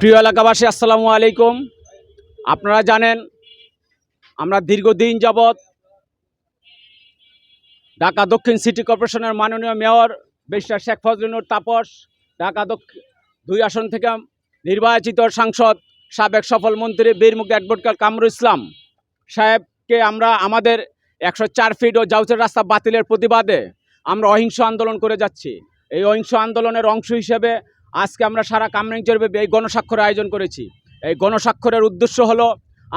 প্রিয় এলাকাবাসী, আসসালামু আলাইকুম। আপনারা জানেন, আমরা দীর্ঘদিন যাবৎ ঢাকা দক্ষিণ সিটি কর্পোরেশনের মাননীয় মেয়র ব্যারিস্টার শেখ ফজলুর তাপস, ঢাকা দক্ষিণ দুই আসন থেকে নির্বাচিত সাংসদ, সাবেক সফল মন্ত্রী বীরমুখ অ্যাডভোকেট কামরুল ইসলাম সাহেবকে আমরা আমাদের একশো চার ফিট ও জাউচের রাস্তা বাতিলের প্রতিবাদে আমরা অহিংস আন্দোলন করে যাচ্ছি। এই অহিংস আন্দোলনের অংশ হিসেবে আজকে আমরা সারা কামরাঞ্চের এই গণস্বাক্ষর আয়োজন করেছি। এই গণস্বাক্ষরের উদ্দেশ্য হলো,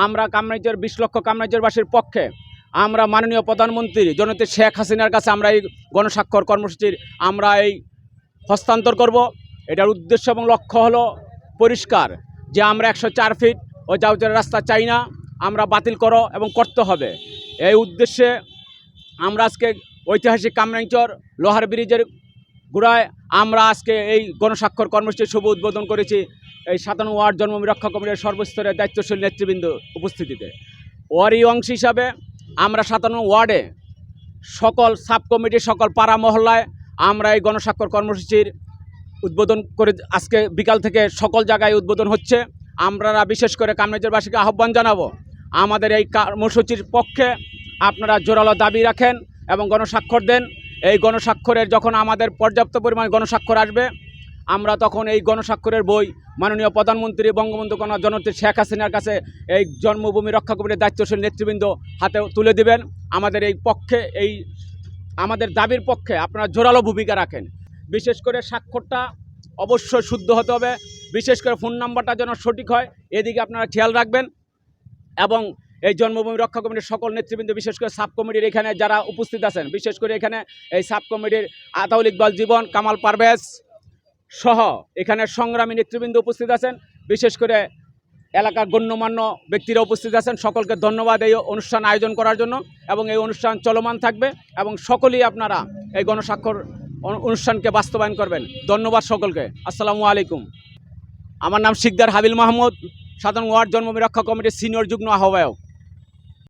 আমরা কামরাঞ্চের বিশ লক্ষ কামরাঞ্চেরবাসীর পক্ষে আমরা মাননীয় প্রধানমন্ত্রী জনতে শেখ হাসিনার কাছে আমরা এই গণস্বাক্ষর কর্মসূচির আমরা এই হস্তান্তর করব। এটার উদ্দেশ্য এবং লক্ষ্য হলো পরিষ্কার যে আমরা একশো চার ফিট ও জাউচের রাস্তা চাই না, আমরা বাতিল করো এবং করতে হবে। এই উদ্দেশ্যে আমরা আজকে ঐতিহাসিক কামরাঞ্চর লোহার ব্রিজের গুড়ায় আমরা আজকে এই গণস্বাক্ষর কর্মসূচির শুভ উদ্বোধন করেছি। এই সাতান্ন ওয়ার্ড জন্মভূমি রক্ষা কমিটির সর্বস্তরের দায়িত্বশীল নেতৃবৃন্দ উপস্থিতিতে। ওয়ারই অংশ হিসাবে আমরা সাতান্ন ওয়ার্ডে সকল সাব কমিটি সকল পাড়া মহল্লায় আমরা এই গণস্বাক্ষর কর্মসূচির উদ্বোধন করে আজকে বিকাল থেকে সকল জায়গায় উদ্বোধন হচ্ছে। আমরা বিশেষ করে কামরাজেরবাসীকে আহ্বান জানাব, আমাদের এই কর্মসূচির পক্ষে আপনারা জোরালো দাবি রাখেন এবং গণস্বাক্ষর দেন। এই গণস্বাক্ষরের যখন আমাদের পর্যাপ্ত পরিমাণ গণস্বাক্ষর আসবে, আমরা তখন এই গণস্বাক্ষরের বই মাননীয় প্রধানমন্ত্রী বঙ্গবন্ধু কন্যা জনত্রী শেখ হাসিনার কাছে এই জন্মভূমি রক্ষা কমিটির দায়িত্বশীল নেতৃবৃন্দ হাতে তুলে দিবেন। আমাদের এই পক্ষে, এই আমাদের দাবির পক্ষে আপনারা জোরালো ভূমিকা রাখেন। বিশেষ করে স্বাক্ষরটা অবশ্যই শুদ্ধ হতে হবে। বিশেষ করে ফোন নাম্বারটা যেন সঠিক হয়, এদিকে আপনারা খেয়াল রাখবেন। এবং এই জন্মভূমি রক্ষা কমিটির সকল নেতৃবৃন্দ, বিশেষ করে সাব কমিটির এখানে যারা উপস্থিত আছেন, বিশেষ করে এখানে এই সাব কমিটির আতাউল ইকবাল জীবন, কামাল পারভেজ সহ এখানে সংগ্রামী নেতৃবৃন্দ উপস্থিত আছেন, বিশেষ করে এলাকার গণ্যমান্য ব্যক্তিরা উপস্থিত আছেন। সকলকে ধন্যবাদ এই অনুষ্ঠান আয়োজন করার জন্য এবং এই অনুষ্ঠান চলমান থাকবে এবং সকলেই আপনারা এই গণস্বাক্ষর অনুষ্ঠানকে বাস্তবায়ন করবেন। ধন্যবাদ সকলকে। আসসালামু আলাইকুম। আমার নাম শিকদার হাবিল মাহমুদ, সাধারণ ওয়ার্ড জন্মভূমি রক্ষা কমিটির সিনিয়র যুগ্ম আহ্বায়ক।